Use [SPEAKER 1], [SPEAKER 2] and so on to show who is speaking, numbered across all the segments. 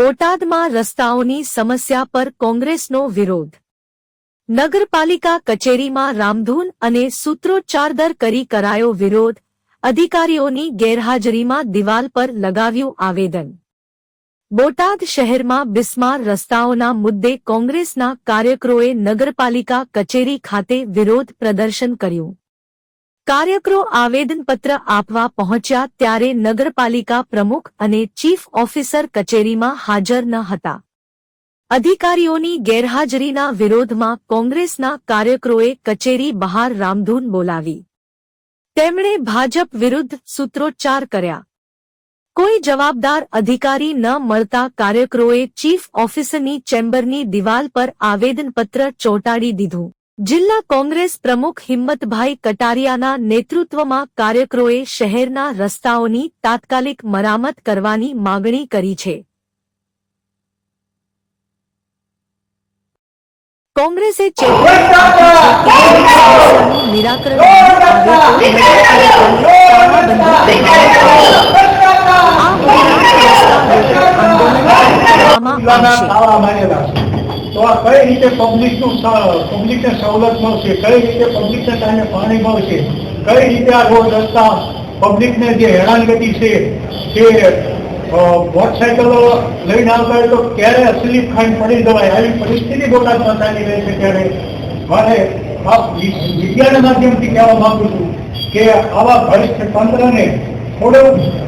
[SPEAKER 1] બોટાદમાં રસ્તાઓની સમસ્યા પર કોંગ્રેસનો વિરોધ. નગરપાલિકા કચેરીમાં રામધૂન અને સૂત્રોચ્ચારદર કરી કરાયો વિરોધ, અધિકારીઓની ગેરહાજરીમાં દિવાલ પર લગાવ્યું આવેદન. બોટાદ શહેરમાં બિસ્માર રસ્તાઓના મુદ્દે કોંગ્રેસના કાર્યકરોએ નગરપાલિકા કચેરી ખાતે વિરોધ પ્રદર્શન કર્યું. કાર્યકરો આવેદનપત્ર આપવા પહોંચ્યા ત્યારે નગરપાલિકા પ્રમુખ અને ચીફ ઓફિસર કચેરીમાં હાજર ન હતા. અધિકારીઓની ગેરહાજરીના વિરોધમાં કોંગ્રેસના કાર્યકરોએ કચેરી બહાર રામધૂન બોલાવી. તેમણે ભાજપ વિરુદ્ધ સૂત્રોચ્ચાર કર્યા. કોઈ જવાબદાર અધિકારી ન મળતા કાર્યકરોએ ચીફ ઓફિસરની ચેમ્બરની દિવાલ પર આવેદનપત્ર ચોંટાડી દીધું. જિલ્લા કોંગ્રેસ પ્રમુખ હિંમતભાઈ કટારિયાના નેતૃત્વમાં કાર્યકરોએ શહેરના રસ્તાઓની તાત્કાલિક મરામત કરવાની માગણી કરી છે કોંગ્રેસે નિરાકરણ. આ આંદોલન કરવામાં આવશે
[SPEAKER 2] તો આ કઈ રીતે પબ્લિકનું પબ્લિકને સવલત મળશે? કઈ રીતે પબ્લિકને સામે પાણી મળશે? કઈ રીતે આ રોડ રસ્તા પબ્લિકને જે હેરાનગતિ છે તે મોટરસાયકલો લઈને આવતા હોય તો ક્યારે સ્લીપ ખાઈને પડી જવાય? આવી પરિસ્થિતિ બોટાદમાં ચાલી રહી છે ત્યારે. મારે આ વિ- માધ્યમથી કહેવા માંગુ છું કે આવા ભવિષ્ય તંત્રને થોડું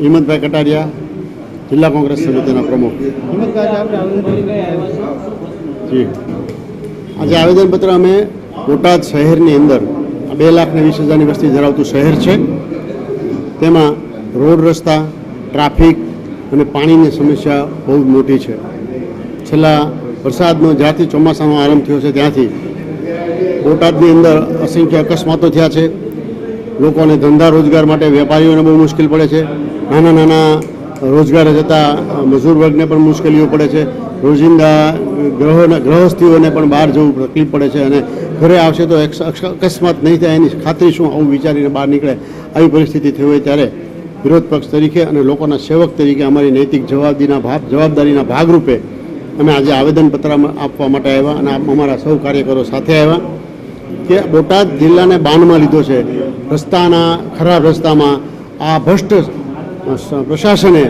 [SPEAKER 3] હિંમતભાઈ કટારિયા જિલ્લા કોંગ્રેસ સમિતિના પ્રમુખ. જી. આજે આવેદનપત્ર અમે બોટાદ શહેરની અંદર બે લાખ ને વીસ હજારની વસ્તી ધરાવતું શહેર છે. તેમાં રોડ રસ્તા, ટ્રાફિક અને પાણીની સમસ્યા બહુ મોટી છે. છેલ્લા વરસાદનો જ્યાંથી ચોમાસાનો આરંભ થયો છે ત્યાંથી બોટાદની અંદર અસંખ્ય અકસ્માતો થયા છે. લોકોને ધંધા રોજગાર માટે વેપારીઓને બહુ મુશ્કેલ પડે છે. નાના નાના રોજગારે જતા મજૂર વર્ગને પણ મુશ્કેલીઓ પડે છે. રોજિંદા ગ્રહોના ગ્રહસ્થીઓને પણ બહાર જવું તકલીફ પડે છે અને ઘરે આવશે તો અકસ્માત નહીં થાય, એની ખાતરી શું આવું વિચારીને બહાર નીકળે આવી પરિસ્થિતિ થઈ હોય ત્યારે વિરોધ પક્ષ તરીકે અને લોકોના સેવક તરીકે અમારી નૈતિક જવાબદારીના ભાગ, જવાબદારીના ભાગરૂપે અમે આજે આવેદનપત્ર આપવા માટે આવ્યા અને અમારા સૌ કાર્યકરો સાથે આવ્યા કે બોટાદ જિલ્લાને બાનમાં લીધો છે. રસ્તાના, ખરાબ રસ્તામાં આ ભ્રષ્ટ પ્રશાસને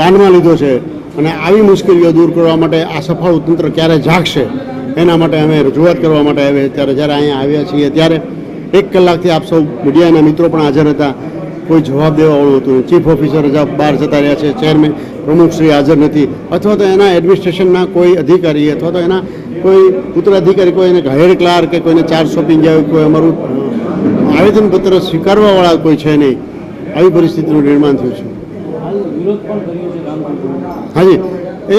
[SPEAKER 3] બાનમાં લીધો છે. અને આવી મુશ્કેલીઓ દૂર કરવા માટે આ સફાળું તંત્ર ક્યારે જાગશે, એના માટે અમે રજૂઆત કરવા માટે આવ્યા ત્યારે જ્યારે અહીંયા આવ્યા છીએ, ત્યારે એક કલાકથી આપ સૌ મીડિયાના મિત્રો પણ હાજર હતા. કોઈ જવાબ દેવાવાળું હતું ચીફ ઓફિસર બહાર જતા રહ્યા છે. ચેરમેન પ્રમુખશ્રી હાજર નથી. અથવા તો એના એડમિનિસ્ટ્રેશનના કોઈ અધિકારી, અથવા તો એના કોઈ ઉત્તરાધિકારી, કોઈ એને હેડ ક્લાર્ક કે કોઈને ચાર્જ શોપિંગ જાય કોઈ અમારું આવેદનપત્ર સ્વીકારવાવાળા કોઈ છે નહીં. આવી પરિસ્થિતિનું નિર્માણ થયું છે
[SPEAKER 4] હાલ વિરોધ પણ કર્યો છે રામધૂન
[SPEAKER 3] હાજી,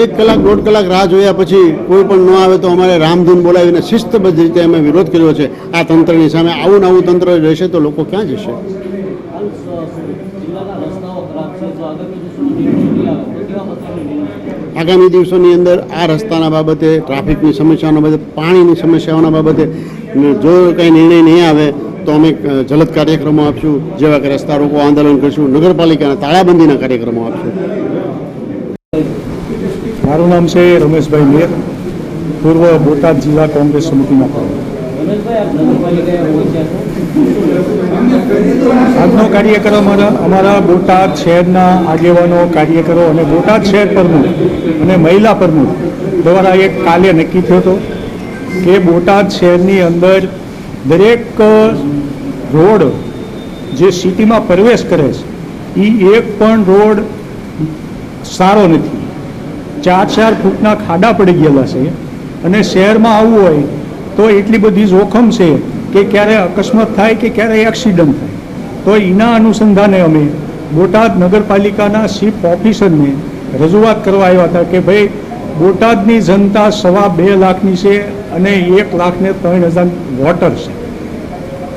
[SPEAKER 3] એક કલાક, દોઢ કલાક રાહ જોયા પછી કોઈ પણ ન આવે તો અમારે રામધૂન બોલાવીને શિસ્તબદ્ધ રીતે અમે વિરોધ કર્યો છે. આ તંત્રની સામે આવું નવું તંત્ર રહેશે તો લોકો ક્યાં જશે?
[SPEAKER 4] આગામી
[SPEAKER 3] દિવસોની અંદર આ રસ્તાના બાબતે, ટ્રાફિકની સમસ્યાઓના બાબતે, પાણીની સમસ્યાઓના બાબતે જો કંઈ નિર્ણય નહીં આવે તો અમે જલદ કાર્યક્રમો આપશું, જેવા કે રસ્તા રોકો આંદોલન કરશું, નગરપાલિકાના તાળાબંધીના કાર્યક્રમો આપશું.
[SPEAKER 2] મારું નામ છે રમેશભાઈ મેર, પૂર્વ બોટાદ જિલ્લા કોંગ્રેસ સમિતિના આજનો કાર્યક્રમ અમારા બોટાદ શહેરના આગેવાનો, કાર્યકરો અને બોટાદ શહેર પ્રમુખ અને મહિલા પ્રમુખ દ્વારા એક કાલે નક્કી થયો હતો કે બોટાદ શહેરની અંદર દરેક રોડ જે સિટીમાં પ્રવેશ કરે છે એ એક પણ રોડ સારો નથી. ચાર ચાર ફૂટના ખાડા પડી ગયેલા છે અને શહેરમાં આવવું હોય તો એટલી બધી જોખમ છે કે ક્યારે અકસ્માત થાય કે ક્યારે એક્સિડન્ટ થાય. તો એના અનુસંધાને અમે બોટાદ નગરપાલિકાના ચીફ ઓફિસરને રજૂઆત કરવા આવ્યા હતા કે ભાઈ, બોટાદની જનતા સવા બે લાખની છે અને એક લાખને ત્રણ હજાર વોટર છે.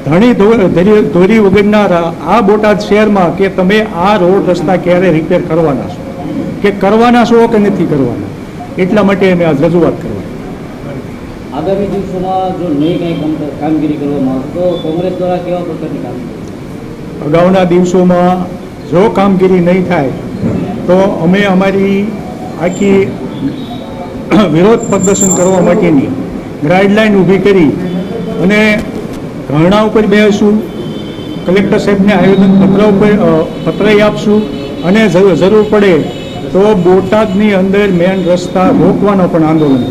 [SPEAKER 2] ધણી ધરી- વગરના આ બોટાદ શહેરમાં કે તમે આ રોડ રસ્તા ક્યારે રિપેર કરવાના છો? કે કરવાના છો કે નથી કરવાના? એટલા માટે અમે આજ રજૂઆત કરવા
[SPEAKER 4] આગામી દિવસોમાં જો નહીં કંઈ કામગીરી કરવામાં આવે તો કોંગ્રેસ દ્વારા કેવા પ્રકારની કામગીરી?
[SPEAKER 2] અગાઉના દિવસોમાં જો કામગીરી નહીં થાય તો અમે અમારી આખી વિરોધ પ્રદર્શન કરવા માટેની ગાઈડલાઈન ઊભી કરી અને ધરણા ઉપર બેસીશું કલેક્ટર સાહેબને આયોજન પત્ર ઉપર પત્ર આપશું અને જરૂર પડે તો બોટાદની અંદર મેન રસ્તા રોકવાનો પણ આંદોલન